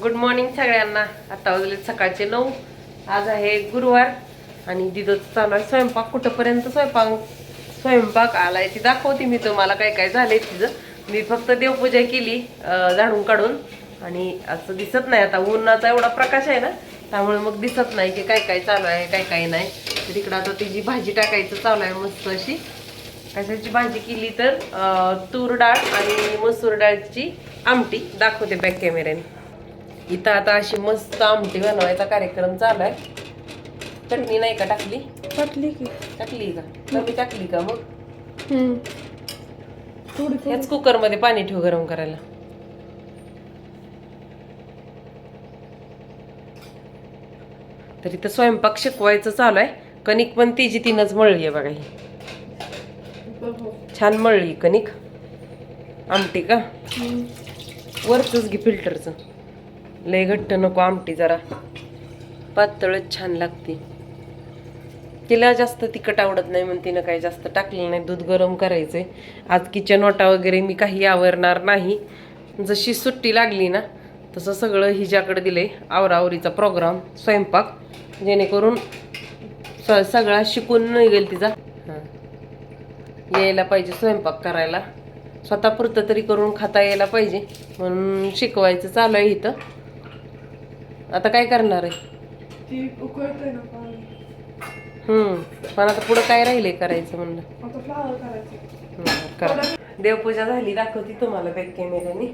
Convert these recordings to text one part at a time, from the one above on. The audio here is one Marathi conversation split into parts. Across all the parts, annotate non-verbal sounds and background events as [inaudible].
गुड मॉर्निंग सगळ्यांना. आता वाजले सकाळचे नऊ. आज आहे गुरुवार आणि दिदोच चालू आहे स्वयंपाक. कुठंपर्यंत स्वयंपाक स्वयंपाक आलाय ती दाखवते मी तुम्हाला काय काय झालंय तिचं. मी फक्त देवपूजा केली झाडून काढून. आणि असं दिसत नाही. आता उन्हाचा एवढा प्रकाश आहे ना त्यामुळे मग दिसत नाही की काय काय चालू आहे काय काय नाही. तर तिकडं आता तिची भाजी टाकायचं चालू आहे मस्त अशी. कशाची भाजी केली तर तूर डाळ आणि मसूर डाळची आमटी. दाखवते बॅक कॅमेऱ्याने इथं आता अशी मस्त आमटी बनवायचा कार्यक्रम चालू आहे. चटणी नाही का टाकली? टाकली की. टाकली का? कमी टाकली का मग? थोडी हेच कुकरमध्ये पाणी ठेव गरम करायला. तर इथं स्वयंपाक शिकवायचं चालू आहे. कणिक पण तिची तीनच मळली आहे बघा ही. छान मळली कणिक. आमटी का? वरचंच घे फिल्टरचं. लय घट्ट नको आमटी जरा. पातळच छान लागते. तिला जास्त तिखट आवडत नाही म्हणून तिनं काही जास्त टाकलेलं नाही. दूध गरम करायचंय. आज किचन वाटा वगैरे मी काही आवरणार नाही. जशी सुट्टी लागली ना तसं सगळं हिच्याकडे आहे आवरावरीचा प्रोग्राम स्वयंपाक. जेणेकरून स सगळा शिकून निघेल तिचा. हां. यायला पाहिजे स्वयंपाक करायला. स्वतःपुरतं तरी करून खाता यायला पाहिजे. म्हणून शिकवायचं चालू आहे इथं. आता काय करणार आहे? ती उकळते ना पाणी. हम्म. पण आता पुढं काय राहिलंय करायचं म्हणलं? आता फ्लावर करायचं. हम्म, करा. देवपूजा झाली दाखवती तुम्हाला बॅक कॅमेऱ्याने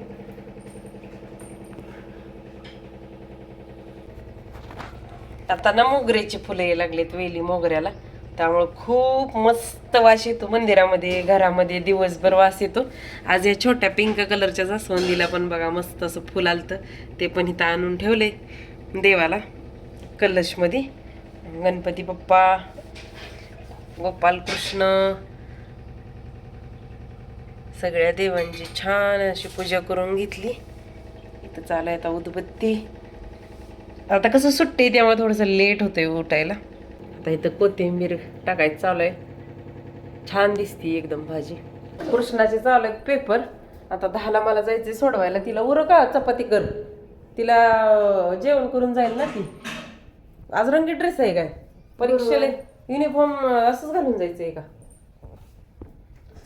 आता ना मोगऱ्याची फुलं यायला लागलेत वेली मोगऱ्याला. त्यामुळं खूप मस्त वास येतो. मंदिरामध्ये घरामध्ये दिवसभर वास येतो. आज या छोट्या पिंक कलरच्या जास्वंदीला पण बघा मस्त असं फुल आलतं. ते पण इथं आणून ठेवले देवाला कलशमध्ये. गणपती बाप्पा गोपाल कृष्ण सगळ्या देवांची छान अशी पूजा करून घेतली. इथं चालू आहे आता उदबत्ती. आता कसं सुट्टी त्यामुळे थोडंसं लेट होतंय उठायला. आता इथं कोथिंबीर टाकायचं चालू आहे. छान दिसती एकदम भाजी. कृष्णाचे चालू आहेत पेपर आता दहाला मला जायचे सोडवायला. तिला उरं का चपाती कर. तिला जेवण करून जाईल ना ती. आज रंगी ड्रेस आहे काय? परीक्षेला युनिफॉर्म असंच घालून जायचंय का?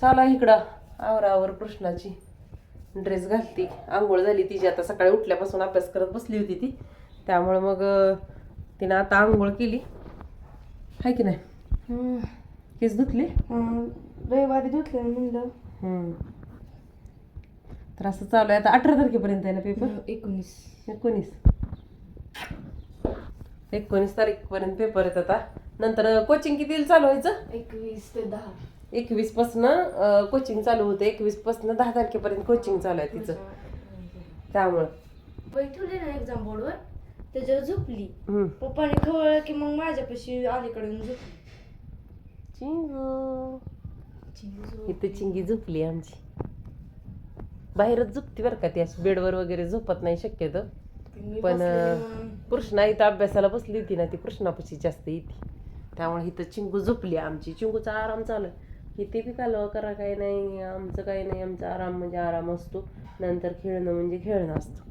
चाला इकडं आवर आवर कृष्णाची ड्रेस घालती. आंघोळ झाली तिची. आता सकाळी उठल्यापासून अभ्यास करत बसली होती ती. त्यामुळे मग तिनं आता आंघोळ केली. हाय की नाही? केस धुतली? रविवारी धुतले म्हणलं. तर असं चालू आहे. आता अठरा तारखेपर्यंत आहे ना पेपर एकोणीस. एकोणीस. एकोणीस तारीखपर्यंत पेपर आहेत आता. नंतर कोचिंग किती चालू व्हायचं एकवीस ते दहा. एकवीस पासन कोचिंग चालू होतं. एकवीस पासन दहा तारखेपर्यंत कोचिंग चालू आहे तिचं. त्यामुळं. बैठवली ना एक्झाम बोर्डवर त्याच्यावर झोपली. हम्म. पप्पाने खवळलं की मग माझ्यापाशी अलीकडून झोपली चिंगू. इथे चिंगी झोपली आमची. बाहेरच झोपती बरं का ती अशी बेडवर वगैरे झोपत नाही शक्यतो. पण. कृष्णा इथं अभ्यासाला बसली होती ना ती कृष्णापाशी जास्त येते. त्यामुळे इथं चिंगू झोपली आमची. चिंगूचा आराम चालू आहे. किती बी कालवा करा काही नाही आमचं काही नाही आमचा आराम म्हणजे आराम असतो. नंतर खेळणं म्हणजे खेळणं असतं.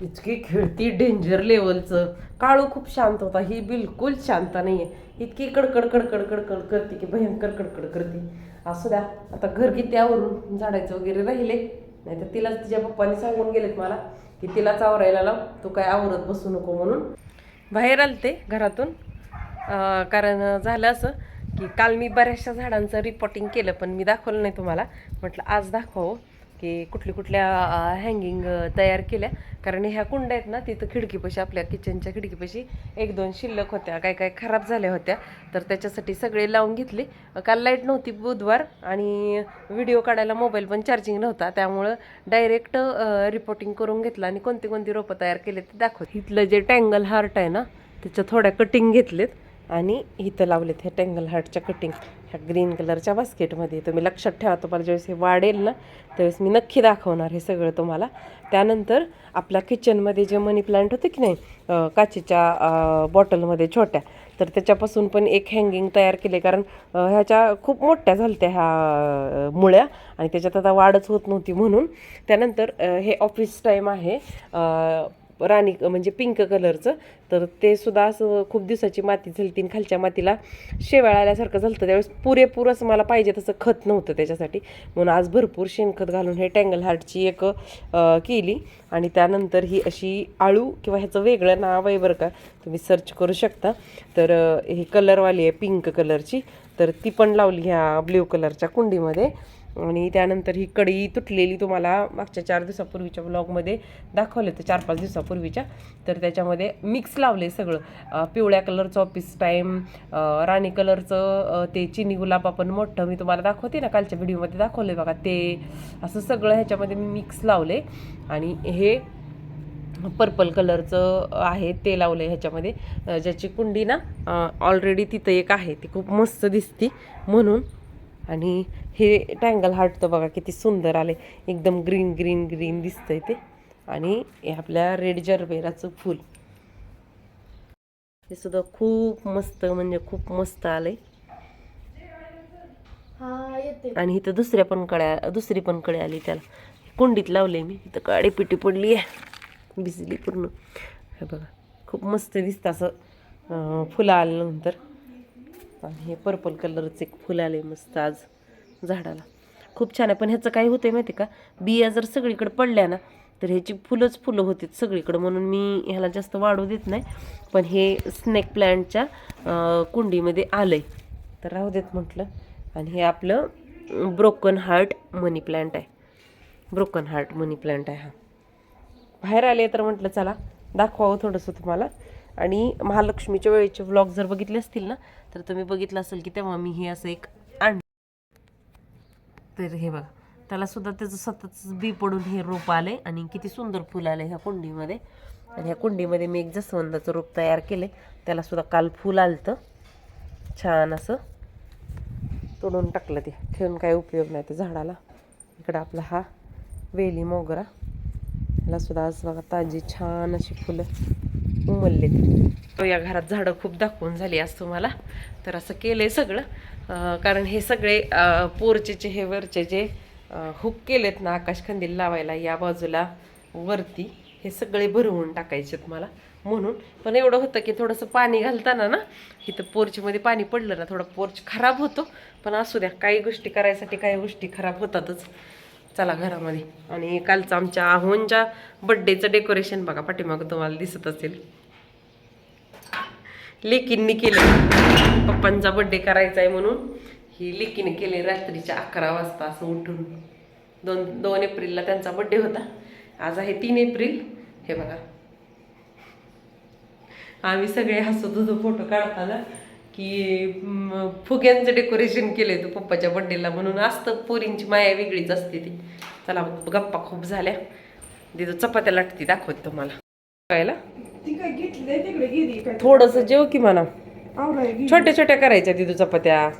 इतकी खेळती डेंजर लेवलचं काळू खूप शांत होता. ही बिलकुल शांत नाहीये. इतकी कडकड कडकड कडकड करते की भयंकर कडकड करते. असू द्या. आता घर किती आवरून झाडायचं वगैरे राहिले. नाही तर तिला तिच्या पप्पाने सांगून गेलेत मला की तिलाच आवरायला लाव. तू काय आवरत बसू नको म्हणून. बाहेर आलते घरातून. कारण झालं असं की काल मी बऱ्याचशा झाडांचं रिपोर्टिंग केलं पण मी दाखवलं नाही तुम्हाला. म्हटलं आज दाखवावं. की कुठल्या कुठल्या हँगिंग तयार केल्या. कारण ह्या कुंड्या आहेत ना तिथं खिडकीपाशी आपल्या किचनच्या खिडकीपाशी एक दोन शिल्लक होत्या काय काय खराब झाल्या होत्या. तर त्याच्यासाठी सगळे लावून घेतले. काल लाइट नव्हती बुधवार आणि व्हिडिओ काढायला मोबाईल पण चार्जिंग नव्हता. त्यामुळं डायरेक्ट रिपोर्टिंग करून घेतलं आणि कोणती कोणती रोपं तयार केले ते दाखवत इथलं जे टँगल हार्ट आहे ना त्याच्या थोड्या कटिंग घेतलेत आणि इथं लावलेत ह्या टँगल हार्टच्या कटिंग ह्या ग्रीन कलरच्या बास्केटमध्ये. तुम्ही लक्षात ठेवा तुम्हाला ज्यावेळेस हे वाढेल ना त्यावेळेस मी नक्की दाखवणार हे सगळं तुम्हाला. त्यानंतर आपल्या किचनमध्ये जे मनी प्लांट होते की नाही काचेच्या बॉटलमध्ये छोट्या तर त्याच्यापासून पण एक हँगिंग तयार केले. कारण ह्याच्या खूप मोठ्या झालत्या ह्या मुळ्या आणि त्याच्यात आता वाढच होत नव्हती म्हणून. त्यानंतर हे ऑफिस टाईम आहे राणी म्हणजे पिंक कलरचं तर ते सुद्धा असं खूप दिवसाची माती झाली तीन खालच्या मातीला शेवाळ आल्यासारखं झालं त्यावेळेस पुरेपूर असं मला पाहिजे तसं खत नव्हतं त्याच्यासाठी. म्हणून आज भरपूर शेणखत घालून हे टँगल हार्टची एक केली. आणि त्यानंतर ही अशी आळू किंवा ह्याचं वेगळं नाव आहे बरं का तुम्ही सर्च करू शकता. तर ही कलरवाली आहे पिंक कलरची तर ती पण लावली ह्या ब्ल्यू कलरच्या कुंडीमध्ये. आणि त्यानंतर ही कढई तुटलेली तुम्हाला मागच्या चार दिवसापूर्वीच्या ब्लॉगमध्ये दाखवले होते चार पाच दिवसापूर्वीच्या. तर त्याच्यामध्ये मिक्स लावले सगळं. पिवळ्या कलरचं ऑफिस टाईम राणी कलरचं ते चिनी गुलाब आपण मोठं मी तुम्हाला दाखवते ना कालच्या व्हिडिओमध्ये दाखवले बघा ते. असं सगळं ह्याच्यामध्ये मी मिक्स लावले आणि हे पर्पल कलरचं आहे ते लावलं आहे ह्याच्यामध्ये ज्याची कुंडी ना ऑलरेडी तिथं एक आहे ती खूप मस्त दिसती. म्हणून आणि हे टँगल हार्ट तर बघा किती सुंदर आले. एकदम ग्रीन ग्रीन ग्रीन दिसतंय ते. आणि हे आपल्या रेड जरबेराचं फूल. हे सुद्धा खूप मस्त म्हणजे खूप मस्त आलंय. हा आणि इथं दुसऱ्या पण कळ्या दुसरी पण कळे आली त्याला. कुंडीत लावले मी. इथं काळी पिटी पडली आहे. भिजली पूर्ण. हे बघा खूप मस्त दिसतं असं फुलं आल्यानंतर. आणि हे पर्पल कलरचं एक फुल आले मस्त आज झाडाला. खूप छान आहे. पण ह्याचं काय आहे माहिती का? बिया जर सगळीकडे पडल्या ना तर ह्याची फुलंच फुलं होती सगळीकडं. म्हणून मी ह्याला जास्त वाढू देत नाही. पण हे स्नेक प्लॅन्टच्या कुंडीमध्ये आलं आहे तर राहू देत म्हटलं. आणि हे आपलं ब्रोकन हार्ट मनी प्लॅन्ट आहे. ब्रोकन हार्ट मनी प्लॅन्ट आहे हा. बाहेर आले तर म्हटलं चला दाखवावं थोडंसं तुम्हाला. आणि महालक्ष्मीच्या वेळेचे व्लॉग जर बघितले असतील ना तर तुम्ही बघितलं असेल की तेव्हा मी हे असं एक आण तर हे बघा. त्याला सुद्धा त्याचं सतत बी पडून हे रोप आले आणि किती सुंदर फुल आले ह्या कुंडीमध्ये. आणि ह्या कुंडीमध्ये मी एक जसवंदाचं रोप तयार केले त्याला सुद्धा काल फुल आलतं. छान असं तोडून टाकलं ते. ठेवून काही उपयोग नाही त्या झाडाला. इकडं आपला हा वेली मोगरा. ह्याला सुद्धा आज बघा ताजी छान अशी फुलं तो या घरात झाडं खूप दाखवून झाली आज तुम्हाला. तर असं केलं आहे सगळं कारण हे सगळे पोरचे हे वरचे जे हुक केलेत ना आकाशकंदील लावायला या बाजूला वरती हे सगळे भरवून टाकायचे मला म्हणून. पण एवढं होतं की थोडंसं पाणी घालताना ना इथं पोर्चमध्ये पाणी पडलं ना थोडं पोर्च खराब होतो. पण असू द्या काही गोष्टी करायसाठी काही गोष्टी खराब होतातच. चला घरामध्ये. आणि कालचं आमच्या आहोंच्या बड्डेचं डेकोरेशन बघा पाठीमागं तुम्हाला दिसत असेल. लेकींनी केलं. पप्पांचा बड्डे करायचा आहे म्हणून ही लेकीने केले रात्रीच्या अकरा वाजता असं उठून. दोन दोन एप्रिलला त्यांचा बड्डे होता. आज आहे तीन एप्रिल. हे बघा. आम्ही सगळे हसत होतो फोटो काढताना की फुग्यांचं डेकोरेशन केलं होतं पप्पाच्या बड्डेला म्हणून. असतं पोरींची माया वेगळीच असते ती. चला गप्पा खूप झाल्या. तिथं चपात्या लाटती दाखवत तुम्हाला. कळायला ती थोडस जेव की म्हणा. छोट्या छोट्या करायच्या तिथं चपात्या.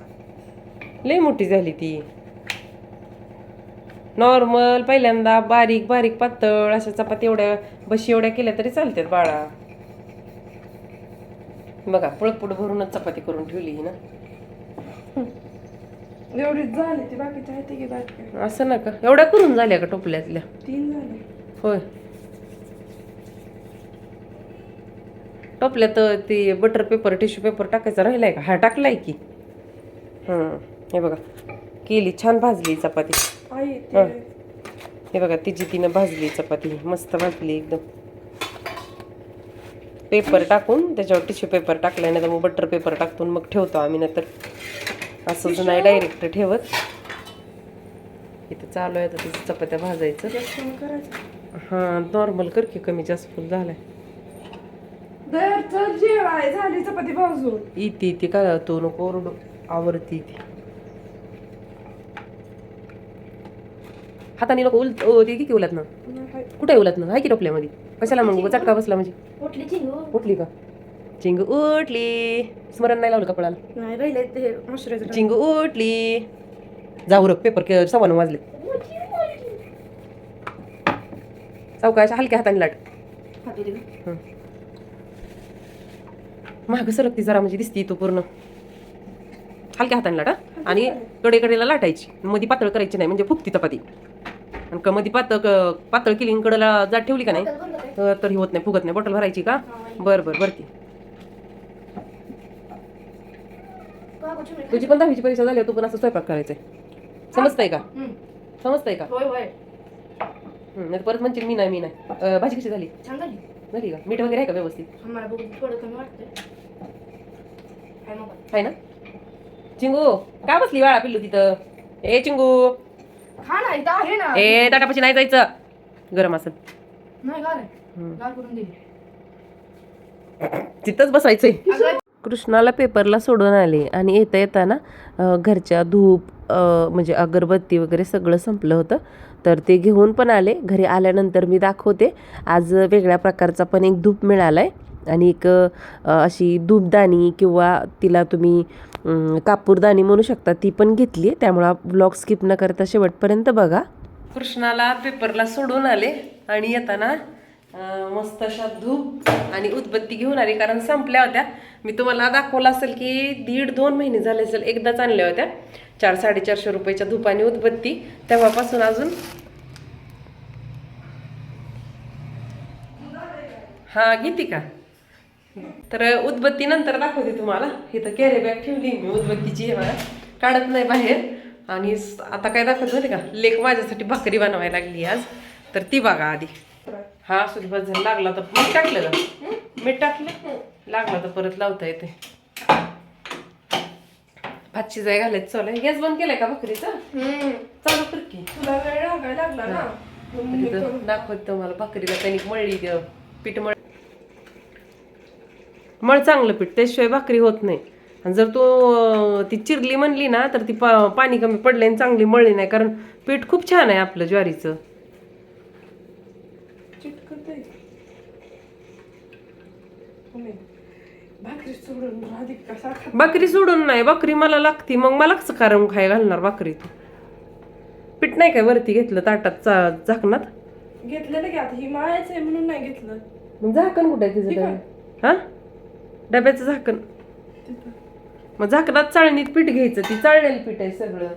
लई मोठी झाली ती. नॉर्मल पहिल्यांदा बारीक बारीक पातळ अशा चपात्या एवढ्या बशी एवढ्या केल्या तरी चालतात बाळा. बघा पळपुड भरूनच चपाती करून ठेवली ही ना. [laughs] एवढीच झाली ती बाकीच्या असं नका. एवढ्या करून झाल्या का टोपल्यातल्या? तीन झाले. होय. टोपल्यात ते बटर पेपर टिश्यू पेपर टाकायचा राहिलाय का? हा टाकलाय की. हं हे बघा. केली छान भाजली चपाती. आई हा. ते हे. बघा तिची तिनं भाजली चपाती. मस्त भाजली एकदम. पेपर टाकून त्याच्यावर टिश्यू पेपर टाकला नाही तर मग बटर पेपर टाकून मग ठेवतो आम्ही नंतर असंच नाही डायरेक्ट ठेवत. इथं चालू आहे आता तिचं चपात्या भाजायचं. हां नॉर्मल कर की कमी जास्त फुल झालाय दरचं जेवाय झाली चपाती भाजून. इथे ती का तो नको ओरडू. आवडती ती हाताने नको ओ ते की उलत ना नाही, कुठे उलत ना हाय की टोपल्यामध्ये? कशाला मग? चटका बसला म्हणजे? उठली चिंगू. उठली का? चिंग उठली. स्मरण नाही लावलं कपडाला नाही राहिले ते मशुराचं चिंग उठली. जाऊ रग पेपर के सव्वा नऊ वाजले. चौकाच्या हलक्या हाताने लाट. हात दिली हं. मागं सरकती जरा म्हणजे दिसती तू पूर्ण. हलक्या हाताने लाटा आणि कडेकडेला लाटायची. मध्ये पातळ करायची नाही म्हणजे फुगती चपाती. आणि क मध्ये पातळ पातळ केली कडेला जाट ठेवली का नाही? तर- ही होत नाही फुगत नाही. बॉटल भरायची का? बरं बरं भरती. चिमणी? तुझी पण दहावीची परीक्षा झाली तू पण असं स्वयंपाक करायचंय. समजतंय का. समजतंय का? नाही परत म्हणशील मी नाही मी नाही. भाजी कशी झाली. का मीठ वगैरे आहे का व्यवस्थित? मला बघून थोडं कमी वाटतंय. काय मग. आहे ना. चिंगू का बसली वाळा पिल्लू तिथं? ए चिंगू. खा ना इथं आहे ना. ए ताटापाशी नाही जायचं. गरम असेल. नाही गार आहे. हम्म. गार करून दे. तिथंच बसायचंय. अगं कृष्णाला पेपरला सोडून आले आणि येता येताना अ, घरच्या धूप अ, म्हणजे अगरबत्ती वगैरे सगळं संपलं होतं. तर ते घेऊन पण आले. घरी आल्यानंतर मी दाखवते. आज वेगळ्या प्रकारचा पण एक धूप मिळाला आहे आणि एक अशी धूपदाणी किंवा तिला तुम्ही कापूरदाणी म्हणू शकता ती पण घेतली आहे. त्यामुळं ब्लॉग स्किप न करता शेवटपर्यंत बघा. कृष्णाला पेपरला सोडून आले आणि येताना मस्त अशा धूप आणि उदबत्ती घेऊन आली. कारण संपल्या होत्या. मी तुम्हाला दाखवलं असेल की दीड दोन महिने झाले असेल एकदाच आणल्या होत्या. चार साडेचारशे रुपयाच्या धूप आणि उदबत्ती. तेव्हापासून अजून हा घेते का? तर उदबत्ती नंतर दाखवते तुम्हाला. इथं कॅरी बॅग ठेवली मी उदबत्तीची हे बघा. काढत नाही बाहेर. आणि आता काय दाखवत होते का? लेख माझ्यासाठी भाकरी बनवायला लागली आज. तर ती बघा आधी. हा सुद्धा जर लागला तर मीठ टाकलं का? मीठ टाकलं? लागला तर परत लावता येते. भात शिजाय घालायचं चालू आहे. गॅस बंद केलाय का भाकरीचा? चालू कर की. तुला वेळ लागायला लागला ना. मग तिथं दाखवत तुम्हाला भाकरीला त्यांनी मळली ते पीठ मळ मळ चांगलं पीठ. त्याशिवाय भाकरी होत नाही. आणि जर तू ती चिरली म्हणली ना तर ती पा पाणी कमी पडले आणि चांगली मळली नाही. कारण पीठ खूप छान आहे आपलं ज्वारीचं चिटकतंय. नाही. भाकरी सोडून राधिक कसा खात भाकरी सोडून नाही भाकरी मला लागती. मग मला कसं कारण खाय घालणार भाकरी तू? पीठ नाही काय वरती घेतलं ताटात चा- झाकणात? घेतलेलं की आता ही मायाचं आहे म्हणून नाही घेतलं. मग झाकण कुठे आहे तिचं ठीक आहे. डब्यात? हा? डब्याचं झाकण. तिथं. मग झाकणात चाळणीत पीठ घ्यायचं ती चाळलेलं पीठ आहे सगळं.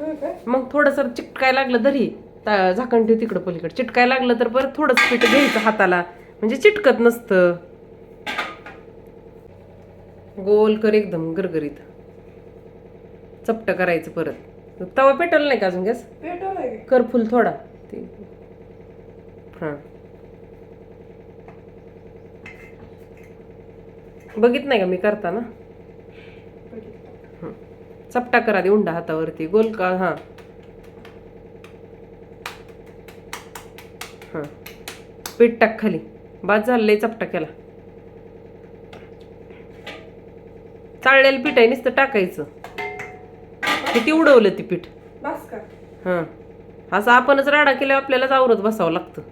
हो मग थोडंसं चिटकाय लागलं तरी ता- झाकण ठेव तिकडं पलीकडे. चिटकाय लागलं तर परत थोडंच पीठ घ्यायचं हाताला. म्हणजे चिटकत नसतं. गोल कर एकदम गरगरीत. चपट करायचं परत. तवा पेटवलं नाही का अजून गॅस? कर फुल थोडा. ते. हां. बघित नाही का मी करताना? हं. चपटा करा दे उंडा हातावरती. गोल का हां. हां. पीठ टाक खाली. बाद झालंय चपटा केला. चाळलेलं पीठ आहे नुसतं टाकायचं. किती उडवलं ती पीठ. हां. असं आपणच राडा केल्यावर आपल्यालाच आवरत बसावं लागतं.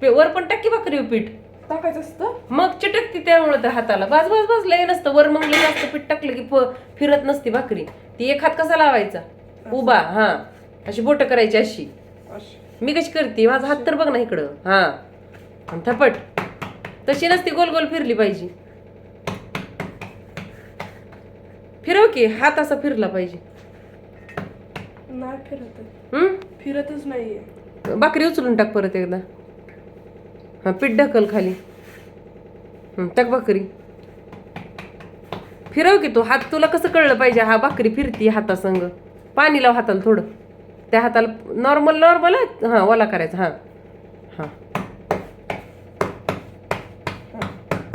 पे- वर पण टाकी भाकरी हो पीठ. टाकायचं असतं? मग चिटकती त्यामुळे त्या हाताला. बाज बाज बाज लय नसतं. वर मग जास्त पीठ टाकलं की फिरत नसती भाकरी. ती एक हात कसा लावायचा? उभा हा. अशी बोट करायची अशी. अशी. मी कशी करते? माझा हात तर बघ ना इकडं. हा. थपट. तशी नसती गोल गोल फिरली पाहिजे. फिरव की हात असा फिरला पाहिजे. नाही फिरत हम्म फिरतच नाहीये. भाकरी उचलून टाक परत एकदा. हा पीठ ढकल खाली. हं, टाक भाकरी. फिरव की तू हात तुला कसं कळलं पाहिजे? हा भाकरी फिरती हातासंग. पाणी लाव हाताला थोडं. त्या हाताला नॉर्मल नॉर्मल हां ओला करायचा हां. हां.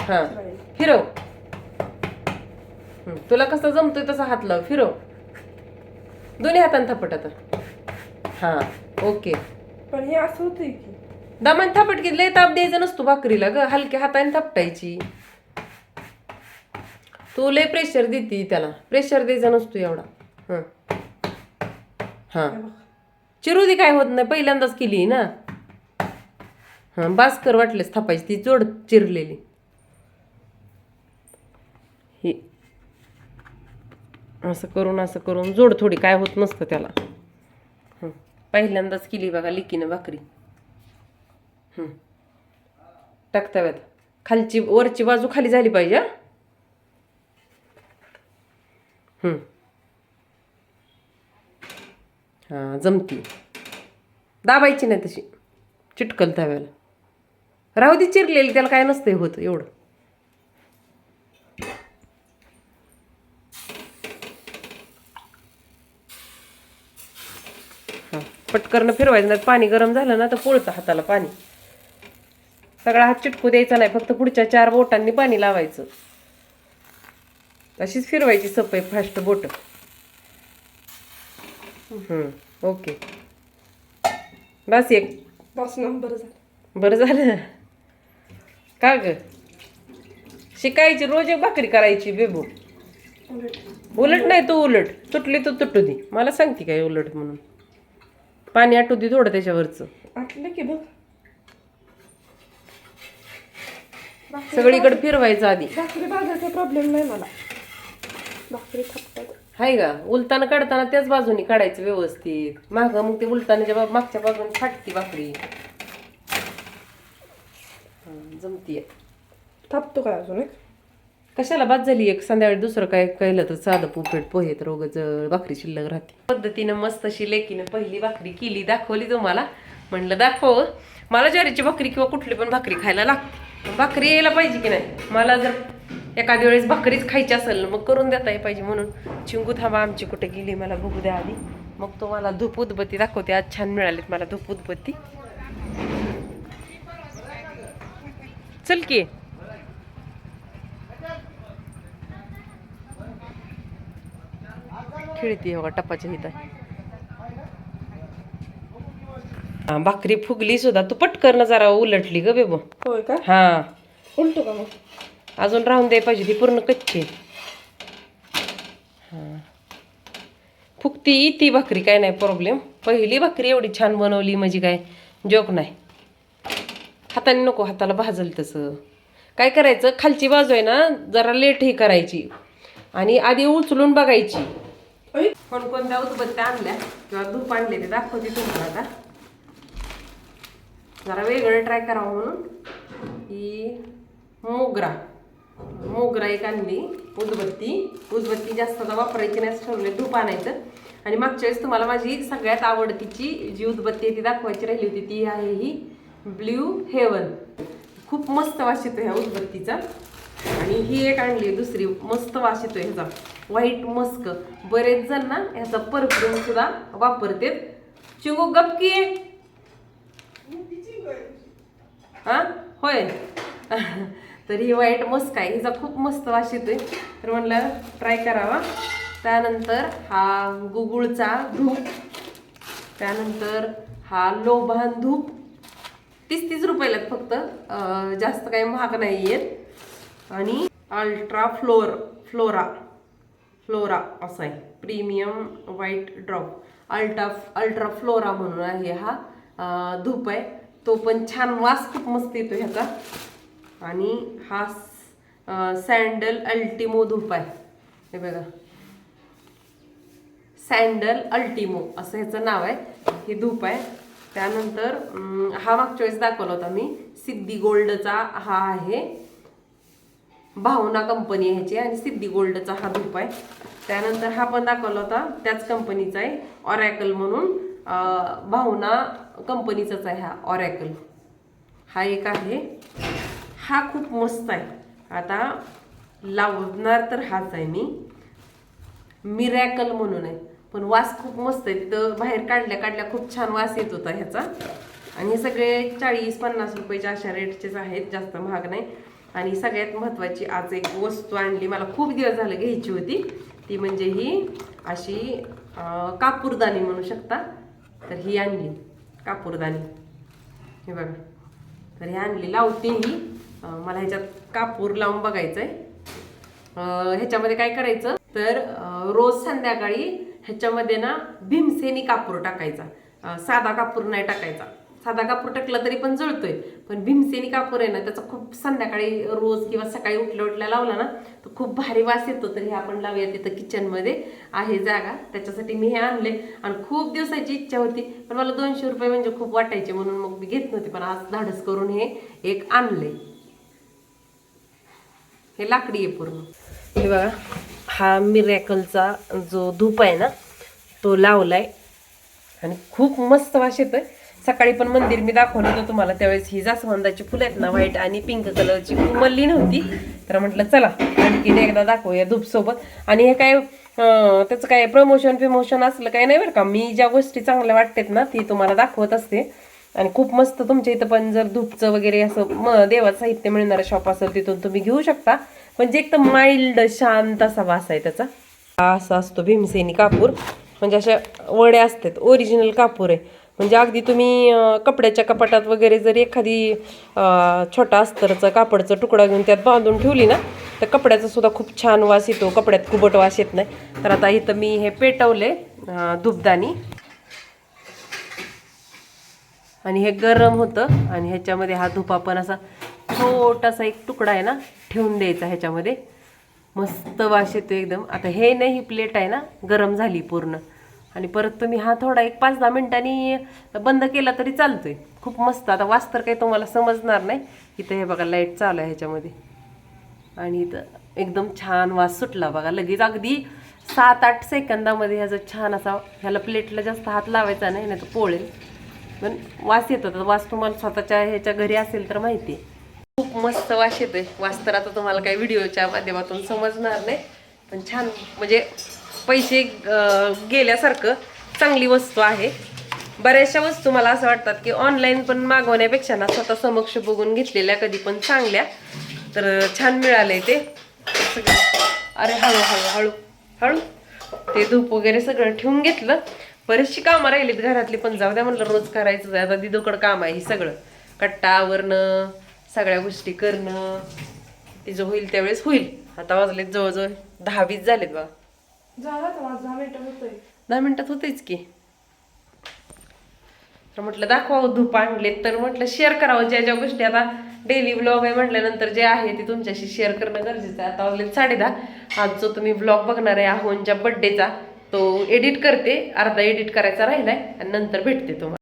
हां फिरव. तुला कसं जमतोय तसा हात लाव. फिरव दोन्ही हाताने थापट आता. हां ओके. पण हे असं होतंय की. दमान थापट की लय ताप द्यायचा नसतो भाकरीला ग. हलक्या हाताने थापटायची. तू लय प्रेशर देते त्याला. प्रेशर द्यायचा नसतो एवढा. हं. हां. हे बघ. चिरू दे काय होत नाही. पहिल्यांदाच केली ना. हां बास्कर वाटलेस थापायची. ती जोड चिरलेली. ही. असं करून असं करून जोड थोडी काय होत नसतं त्याला. पहिल्यांदाच केली बघा लिकीनं भाकरी. टाकताव्यात खालची वरची बाजू खाली झाली पाहिजे हा? जमती. दाबायची नाही तशी. चिटकल तव्याला. राहू दे चिरलेली त्याला काय नसतंय होत एवढं हा पटकरनं फिरवायचं नाही. पाणी गरम झालं ना तर पोळतं हाताला पाणी. सगळा हात चिटकू द्यायचा नाही फक्त पुढच्या चार बोटांनी पाणी लावायचं. अशीच फिरवायची सपय फास्ट बोट. ओके. बस एक. बस नंबर झाला. बरं झालं. का ग? शिकायची रोज एक भाकरी करायची बेबू. उलट नाही तू उलट. तुटली तर तुटू दे. मला सांगते काय उलट म्हणून. पाणी आटू दे थोडं त्याच्यावरचं. आटलं की बघ. सगळीकडे फिरवायचं आधी. भाकरी भाजायचा प्रॉब्लेम नाही मला. भाकरी थापतात हाय का उलताना काढताना त्याच बाजूनी काढायचं व्यवस्थित. माग मग ते उलतानाच्या बा मागच्या बाजूने फाटती भाकरी. जमतीये. थापतो काय अजून एक? कशाला बाद झाली? एक संध्याकाळी दुसरं काय कळलं तर साधं पुपेट पोहे तर उगाच भाकरी शिल्लक राहते. पद्धतीनं मस्त अशी लेकीनं पहिली भाकरी केली दाखवली तुम्हाला. म्हणलं दाखव मला ज्वारीची भाकरी किंवा कुठली पण भाकरी खायला लागते. भाकरी यायला पाहिजे की नाही? मला जर एखाद्या वेळेस भाकरीच खायची असेल ना मग करून देता पाहिजे म्हणून. चिंगू थांबा आमची कुठे गेली मला बघू द्या आधी. मग तुम्हाला धूप उदबत्ती दाखवते. आज छान मिळालीत मला धूप उदबत्ती. चल की. खेळते बघा टप्पाच्या इथं भाकरी फुगली सुद्धा. तू पटकन जरा उलटली ग बेबो. होय का? हा. उलटो का मग? अजून राहून द्याय पाहिजे ती पूर्ण कच्ची हा. फुगती ती भाकरी काय नाही प्रॉब्लेम पहिली भाकरी एवढी छान बनवली म्हणजे काय जोक नाही. हाताने नको हाताला भाजल तसं. काय करायचं खालची बाजू आहे ना जरा लेट ही करायची. आणि आधी उचलून बघायची. कोणकोणत्या उदबत्त्या आणल्या. किंवा धूप आणले ते दाखवते तुम्हाला आता. जरा वेगळं ट्राय करावं म्हणून. ही मोगरा. मोगरा एक आणली उदबत्ती. उदबत्ती जास्त आता वापरायची नाही असं ठरवले धूप आणायचं. आणि मागच्या वेळेस तुम्हाला माझी सगळ्यात आवडतीची जी उदबत्ती आहे ती दाखवायची राहिली होती ती आहे ही ब्ल्यू हेवन. खूप मस्त वास येतो ह्या उदबत्तीचा. आणि ही एक आणली दुसरी मस्त वास येतो ह्याचा. White musk. बरेच जण ना ह्याचा परफ्यूम सुद्धा वापरतात. चिंगू गपकी हा? होय. [laughs] तर ही व्हाईट मस्क आहे. हिचा खूप मस्त वास येतोय तर म्हणलं ट्राय करावा. त्यानंतर हा गुगुळचा धूप. त्यानंतर हा लोभान धूप. तीस तीस रुपयाला आहेत फक्त जास्त काही महाग नाही आहेत आणि अल्ट्रा फ्लोर फ्लोरा. फ्लोरा असा आहे. Premium white drop ultra ultra Flora म्हणून आहे हा. धूप आहे. तो पण छान वास खूप मस्त येतो ह्याचा. आणि हा सँडल अल्टिमो धूप आहे. हे बघा. सँडल अल्टिमो असं ह्याचं नाव आहे. हे धूप आहे. त्यानंतर हा मागच्या वेळेस दाखवला होता मी. सिद्धी गोल्डचा हा आहे. भावना कंपनी आहे ह्याची आणि सिद्धी गोल्डचा हा धूप आहे. त्यानंतर हा पण दाखवला होता त्याच कंपनीचा आहे ऑरॅकल म्हणून भावना कंपनीचाच आहे हा ऑरॅकल हा एक आहे. हा खूप मस्त आहे. आता लावणार तर हाच आहे मी. मिरॅकल म्हणून आहे. पण वास खूप मस्त आहे. तिथं बाहेर काढल्या काढल्या खूप छान वास येत होता ह्याचा. आणि हे सगळे चाळीस पन्नास रुपयाच्या अशा रेटचेच आहेत. जास्त महाग नाही. आणि सगळ्यात महत्त्वाची आज एक वस्तू आणली मला खूप दिवस झालं घ्यायची होती. ती म्हणजे ही अशी कापूरदाणी कापूरदानी म्हणू शकता. तर ही आणली कापूरदानी हे बघा. तर ही आणली लावते ही मला ह्याच्यात कापूर लावून बघायचं आहे ह्याच्यामध्ये काय करायचं? तर रोज संध्याकाळी ह्याच्यामध्ये ना भीमसेनी कापूर टाकायचा. साधा कापूर नाही टाकायचा. साधा कापूर टाकला तरी पण जळतोय. पण भीमसेनी कापूर आहे ना त्याचा खूप संध्याकाळी रोज किंवा सकाळी उठल्या उठल्या लावला ना तर खूप भारी वास येतो. तर हे आपण लावूया तिथं किचनमध्ये आहे जागा. त्याच्यासाठी मी हे आणले आणि खूप दिवसाची इच्छा होती पण मला दोनशे रुपये म्हणजे खूप वाटायचे म्हणून मग मी घेत नव्हते. पण आज धाडस करून हे एक आणले हे लाकडी आहे पूर्ण. हे बघा हा मिरॅकलचा जो धूप आहे ना तो लावलाय. आणि खूप मस्त वास येतोय. सकाळी पण मंदिर मी दाखवलं होतं तुम्हाला त्यावेळेस ही जास्वंदाची फुलं आहेत ना व्हाईट आणि पिंक कलरची उमलली नव्हती. तर म्हटलं चला आणखी एकदा दाखवूया धूप सोबत आणि हे काय त्याचं काय प्रमोशन फिमोशन असलं काय नाही बरं का मी ज्या गोष्टी चांगल्या वाटतात ना ती तुम्हाला दाखवत असते. आणि खूप मस्त तुमच्या इथं पण जर धूपचं वगैरे असं म देवाचं साहित्य मिळणारं शॉप असेल तिथून तुम्ही घेऊ शकता. म्हणजे एकदम माइल्ड शांत असा वास आहे त्याचा. असा असतो भीमसेनी कापूर. म्हणजे अशा वड्या असतात ओरिजिनल कापूर आहे. म्हणजे अगदी तुम्ही कपड्याच्या कपाटात वगैरे जर एखादी छोटा अस्तरचा कापडचा तुकडा घेऊन त्यात बांधून ठेवली ना तर कपड्याचा सुद्धा खूप छान वास येतो. कपड्यात कुबट वास येत नाही. तर आता इथं मी हे पेटवले दुबदानी. धूपदाणी आणि हे गरम होतं आणि ह्याच्यामध्ये हा धुपा पण असा छोटासा एक तुकडा आहे ना ठेवून द्यायचा ह्याच्यामध्ये. मस्त वास येतो एकदम. आता हे नाही ही प्लेट आहे ना गरम झाली पूर्ण. आणि परत तुम्ही हा थोडा एक पाच दहा मिनिटांनी बंद केला तरी चालतोय. खूप मस्त. आता वास तर काही तुम्हाला समजणार नाही. इथं हे बघा लाइट चालू आहे ह्याच्यामध्ये. आणि इथं एकदम छान वास सुटला बघा. लगेच अगदी सात आठ सेकंदामध्ये ह्याचा छान असा ह्याला प्लेटला जास्त हात लावायचा नाही नाही तर पोळेल. पण वास येतो. तर वास तुम्हाला स्वतःच्या ह्याच्या घरी असेल तर माहिती आहे. खूप मस्त वास येतोय. वास तर आता तुम्हाला काही व्हिडिओच्या माध्यमातून समजणार नाही. पण छान म्हणजे पैसे गेल्यासारखं चांगली वस्तू आहे. बऱ्याचशा वस्तू मला असं वाटतात की ऑनलाईन पण मागवण्यापेक्षा ना स्वतः समक्ष बघून घेतलेल्या कधी पण चांगल्या. तर छान मिळालंय ते. सगळं अरे हळू हळू हळू हळू. ते धूप वगैरे सगळं ठेवून घेतलं. बरेचशी कामं राहिलीत घरातली पण जाऊ द्या म्हटलं रोज करायचं आता दिदोकड काम आहे सगळं. कट्टा आवरणं सगळ्या गोष्टी करणं. तिचं होईल त्यावेळेस होईल. आता वाजलेत जवळजवळ दहा वीस झालेत बघा. झाला तर माझं दहा दहा मिनिटात होतेच की. तर म्हटलं दाखवावं धूप आणलेत तर म्हटलं शेअर करावं ज्या ज्या गोष्टी आता डेली ब्लॉग आहे म्हटल्यानंतर जे आहे ते तुमच्याशी शेअर करणं गरजेचं आहे. आता वाजलेत साडे दहा. आज जो तुम्ही ब्लॉग बघणार आहे आहोंच्या बड्डेचा तो एडिट करते अर्धा एडिट करायचा राहिलाय आणि नंतर भेटते तुम्हाला.